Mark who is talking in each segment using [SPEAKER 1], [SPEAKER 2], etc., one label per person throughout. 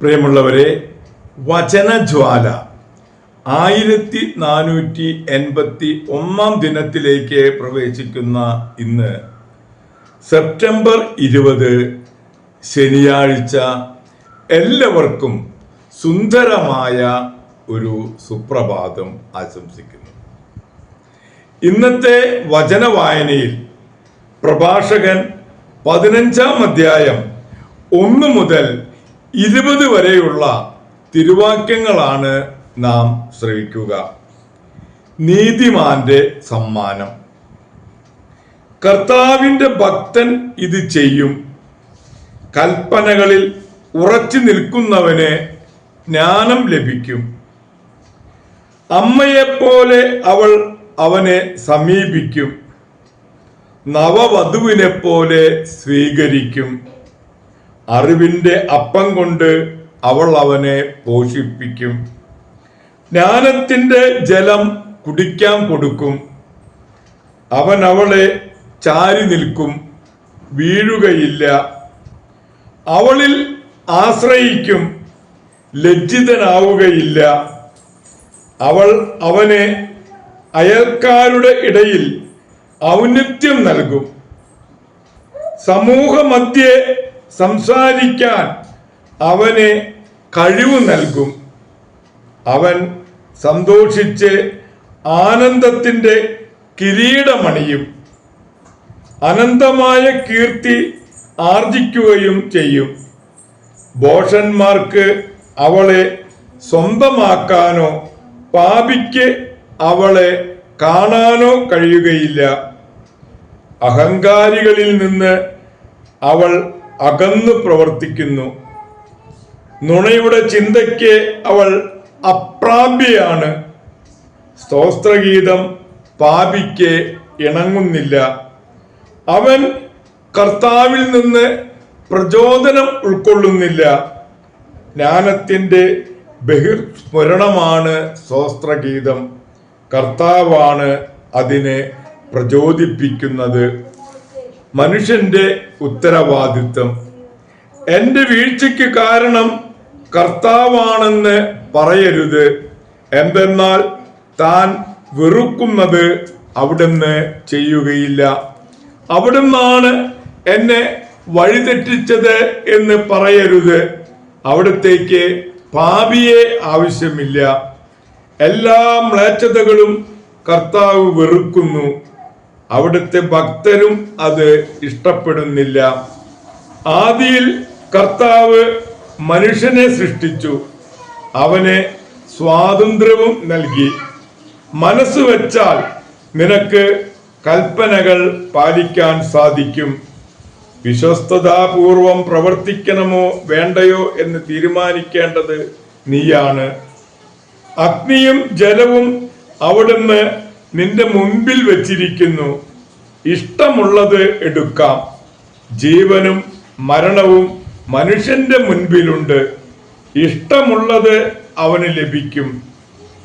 [SPEAKER 1] പ്രിയമുള്ളവരെ വചനജ്വാല ആയിരത്തി നാനൂറ്റി എൺപത്തി ഒന്നാം ദിനത്തിലേക്ക് പ്രവേശിക്കുന്ന ഇന്ന് സെപ്റ്റംബർ ഇരുപത് ശനിയാഴ്ച എല്ലാവർക്കും സുന്ദരമായ ഒരു സുപ്രഭാതം ആശംസിക്കുന്നു. ഇന്നത്തെ വചന വായനയിൽ പ്രഭാഷകൻ പതിനഞ്ചാം അധ്യായം ഒന്ന് മുതൽ ഇരുപത് വരെയുള്ള തിരുവാക്യങ്ങളാണ് നാം ശ്രവിക്കുക. നീതിമാന്റെ സമ്മാനം. കർത്താവിന്റെ ഭക്തൻ ഇത് ചെയ്യും. കൽപ്പനകളിൽ ഉറച്ചു നിൽക്കുന്നവന് ജ്ഞാനം ലഭിക്കും. അമ്മയെപ്പോലെ അവൾ അവനെ സമീപിക്കും. നവവധുവിനെപ്പോലെ സ്വീകരിക്കും. അറിവിന്റെ അപ്പം കൊണ്ട് അവൾ അവനെ പോഷിപ്പിക്കും. ജ്ഞാനത്തിന്റെ ജലം കുടിക്കാൻ കൊടുക്കും. അവൻ അവളെ ചാരി നിൽക്കും. വീഴുകയില്ല. അവളിൽ ആശ്രയിക്കും. ലജ്ജിതനാവുകയില്ല. അവൾ അവനെ അയൽക്കാരുടെ ഇടയിൽ ഔന്നത്യം നൽകും. സമൂഹമധ്യേ സംസാരിക്കാൻ അവന് കഴിവ് നൽകും. അവൻ സന്തോഷിച്ച് ആനന്ദത്തിന്റെ കിരീടമണിയും അനന്തമായ കീർത്തി ആർജിക്കുകയും ചെയ്യും. ഭോഷന്മാർക്ക് അവളെ സ്വന്തമാക്കാനോ പാപിക്ക് അവളെ കാണാനോ കഴിയുകയില്ല. അഹങ്കാരികളിൽ നിന്ന് അവൾ അകന്നു പ്രവർത്തിക്കുന്നു. നുണയുടെ ചിന്തയ്ക്ക് അവൾ അപ്രാപ്യയാണ്. സ്തോത്രഗീതം പാപിക്ക് ഇണങ്ങുന്നില്ല. അവൻ കർത്താവിൽ നിന്ന് പ്രചോദനം ഉൾക്കൊള്ളുന്നില്ല. ജ്ഞാനത്തിന്റെ ബഹിർസ്മരണമാണ് സ്തോത്രഗീതം. കർത്താവാണ് അതിനെ പ്രചോദിപ്പിക്കുന്നത്. മനുഷ്യന്റെ ഉത്തരവാദിത്വം. എന്റെ വീഴ്ചയ്ക്ക് കാരണം കർത്താവാണെന്ന് പറയരുത്. എന്തെന്നാൽ താൻ വെറുക്കുന്നത് അവിടുന്ന് ചെയ്യുകയില്ല. അവിടുന്നാണ് എന്നെ വഴിതെറ്റിച്ചത് എന്ന് പറയരുത്. അവിടത്തേക്ക് പാപിയെ ആവശ്യമില്ല. എല്ലാ മ്ലേച്ഛതകളും കർത്താവ് വെറുക്കുന്നു. അവിടുത്തെ ഭക്തരും അത് ഇഷ്ടപ്പെടുന്നില്ല. ആദിയിൽ കർത്താവ് മനുഷ്യനെ സൃഷ്ടിച്ചു. അവനെ സ്വാതന്ത്ര്യവും നൽകി. മനസ്സ് വെച്ചാൽ നിനക്ക് കൽപ്പനകൾ പാലിക്കാൻ സാധിക്കും. വിശ്വസ്തതാപൂർവം പ്രവർത്തിക്കണമോ വേണ്ടയോ എന്ന് തീരുമാനിക്കേണ്ടത് നീയാണ്. അഗ്നിയും ജലവും അവിടുന്ന് നിന്റെ മുൻപിൽ വെച്ചിരിക്കുന്നു. ഇഷ്ടമുള്ളത് എടുക്കാം. ജീവനും മരണവും മനുഷ്യന്റെ മുൻപിലുണ്ട്. ഇഷ്ടമുള്ളത് അവന് ലഭിക്കും.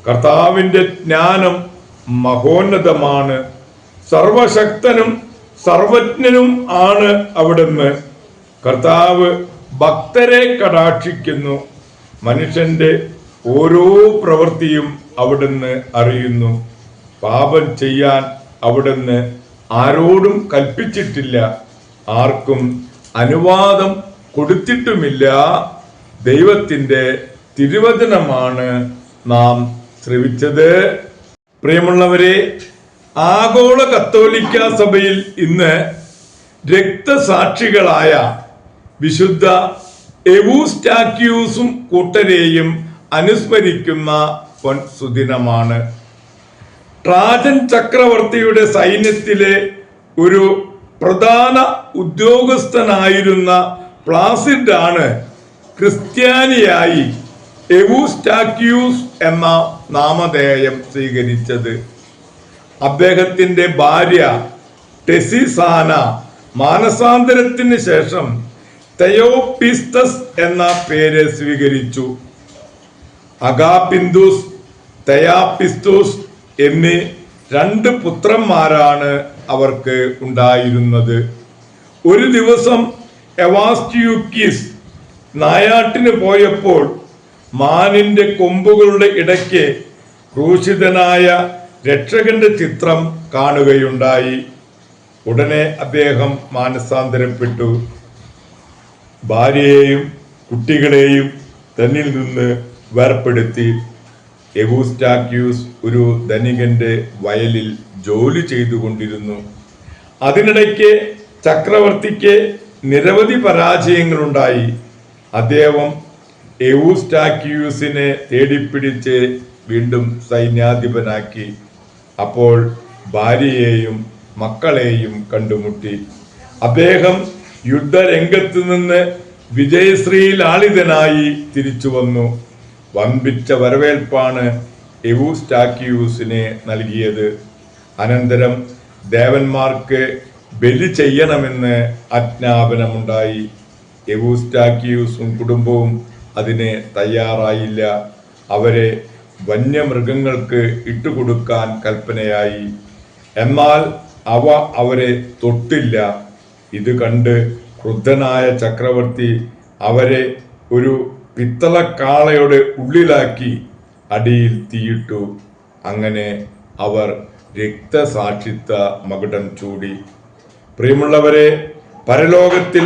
[SPEAKER 1] കർത്താവിന്റെ ജ്ഞാനം മഹോന്നതമാണ്. സർവശക്തനും സർവജ്ഞനും ആണ് അവിടുന്ന്. കർത്താവ് ഭക്തരെ കടാക്ഷിക്കുന്നു. മനുഷ്യന്റെ ഓരോ പ്രവൃത്തിയും അവിടുന്ന് അറിയുന്നു. പാപം ചെയ്യാൻ അവിടുന്ന് ആരോടും കൽപ്പിച്ചിട്ടില്ല. ആർക്കും അനുവാദം കൊടുത്തിട്ടുമില്ല. ദൈവത്തിന്റെ തിരുവചനമാണ് നാം ശ്രവിച്ചത്. പ്രിയമുള്ളവരെ ആഗോള കത്തോലിക്ക സഭയിൽ ഇന്ന് രക്തസാക്ഷികളായ വിശുദ്ധ എവൂസ്റ്റാക്യൂസും കൂട്ടരെയും അനുസ്മരിക്കുന്ന പൊൻ സുദിനമാണ്. ട്രാജൻ ചക്രവർത്തിയുടെ സൈന്യത്തിലെ ഒരു പ്രധാന ഉദ്യോഗസ്ഥനായിരുന്ന പ്ലാസിഡ് ആണ് ക്രിസ്ത്യാനിയായി എവൂസ്റ്റാക്യൂസ് എന്ന നാമധേയം സ്വീകരിച്ചത്. അദ്ദേഹത്തിന്റെ ഭാര്യ ടെസിസാന മാനസാന്തരത്തിന് ശേഷം തയോപിസ്തസ് എന്ന പേര് സ്വീകരിച്ചു. അഗാപിന്ദുസ് തയാപിസ്തുസ് എന്നീ രണ്ട് പുത്രന്മാരാണ് അവർക്ക് ഉണ്ടായിരുന്നത്. ഒരു ദിവസം എവാസ്റ്റിയൂക്കിസ് നായാട്ടിന് പോയപ്പോൾ മാനിന്റെ കൊമ്പുകളുടെ ഇടയ്ക്ക് ക്രൂശിതനായ രക്ഷകന്റെ ചിത്രം കാണുകയുണ്ടായി. ഉടനെ അദ്ദേഹം മാനസാന്തരപ്പെട്ടു ഭാര്യയെയും കുട്ടികളെയും തന്നിൽ നിന്ന് വേർപ്പെടുത്തി. എവൂസ്റ്റാക്യൂസ് ഒരു ധനികന്റെ വയലിൽ ജോലി ചെയ്തുകൊണ്ടിരുന്നു. അതിനിടയ്ക്ക് ചക്രവർത്തിക്ക് നിരവധി പരാജയങ്ങളുണ്ടായി. അദ്ദേഹം എവൂസ്റ്റാക്യൂസിനെ തേടിപ്പിടിച്ച് വീണ്ടും സൈന്യാധിപനാക്കി. അപ്പോൾ ഭാര്യയെയും മക്കളെയും കണ്ടുമുട്ടി. അദ്ദേഹം യുദ്ധരംഗത്ത് നിന്ന് വിജയശ്രീലാളിതനായി തിരിച്ചു വന്നു വമ്പിച്ച വരവേൽപ്പാണ് എവൂസ്റ്റാക്കിയൂസിനെ നൽകിയത്. അനന്തരം ദേവന്മാർക്ക് ബലി ചെയ്യണമെന്ന് ആജ്ഞാപനമുണ്ടായി. എവൂസ്റ്റാക്കിയൂസും കുടുംബവും അതിന് തയ്യാറായില്ല. അവരെ വന്യമൃഗങ്ങൾക്ക് ഇട്ടുകൊടുക്കാൻ കൽപ്പനയായി. എന്നാൽ അവ അവരെ തൊട്ടില്ല. ഇത് കണ്ട് ക്രുദ്ധനായ ചക്രവർത്തി അവരെ ഒരു പിത്തളക്കാളയുടെ ഉള്ളിലാക്കി അടിയിൽ തീയിട്ടു. അങ്ങനെ അവർ രക്തസാക്ഷിത്വ മകുടം ചൂടി. പ്രിയമുള്ളവരെ പരലോകത്തിൽ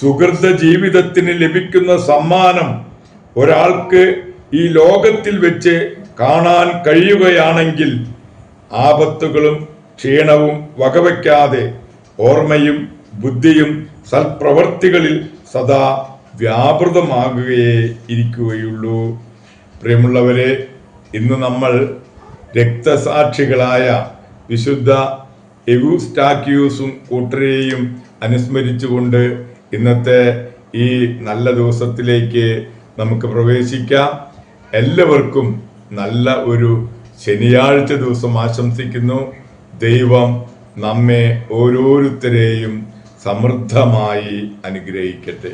[SPEAKER 1] സുഹൃത ജീവിതത്തിന് ലഭിക്കുന്ന സമ്മാനം ഒരാൾക്ക് ഈ ലോകത്തിൽ വെച്ച് കാണാൻ കഴിയുകയാണെങ്കിൽ ആപത്തുകളും ക്ഷീണവും വകവയ്ക്കാതെ ഓർമ്മയും ബുദ്ധിയും സൽപ്രവർത്തികളിൽ സദാ വ്യാപൃതമാകുകയേ ഇരിക്കുകയുള്ളൂ. പ്രിയമുള്ളവരെ ഇന്ന് നമ്മൾ രക്തസാക്ഷികളായ വിശുദ്ധ എഗുസ്റ്റാക്യൂസും കൂട്ടരെയും അനുസ്മരിച്ചുകൊണ്ട് ഇന്നത്തെ ഈ നല്ല ദിവസത്തിലേക്ക് നമുക്ക് പ്രവേശിക്കാം. എല്ലാവർക്കും നല്ല ഒരു ശനിയാഴ്ച ദിവസം ആശംസിക്കുന്നു. ദൈവം നമ്മെ ഓരോരുത്തരെയും സമൃദ്ധമായി അനുഗ്രഹിക്കട്ടെ.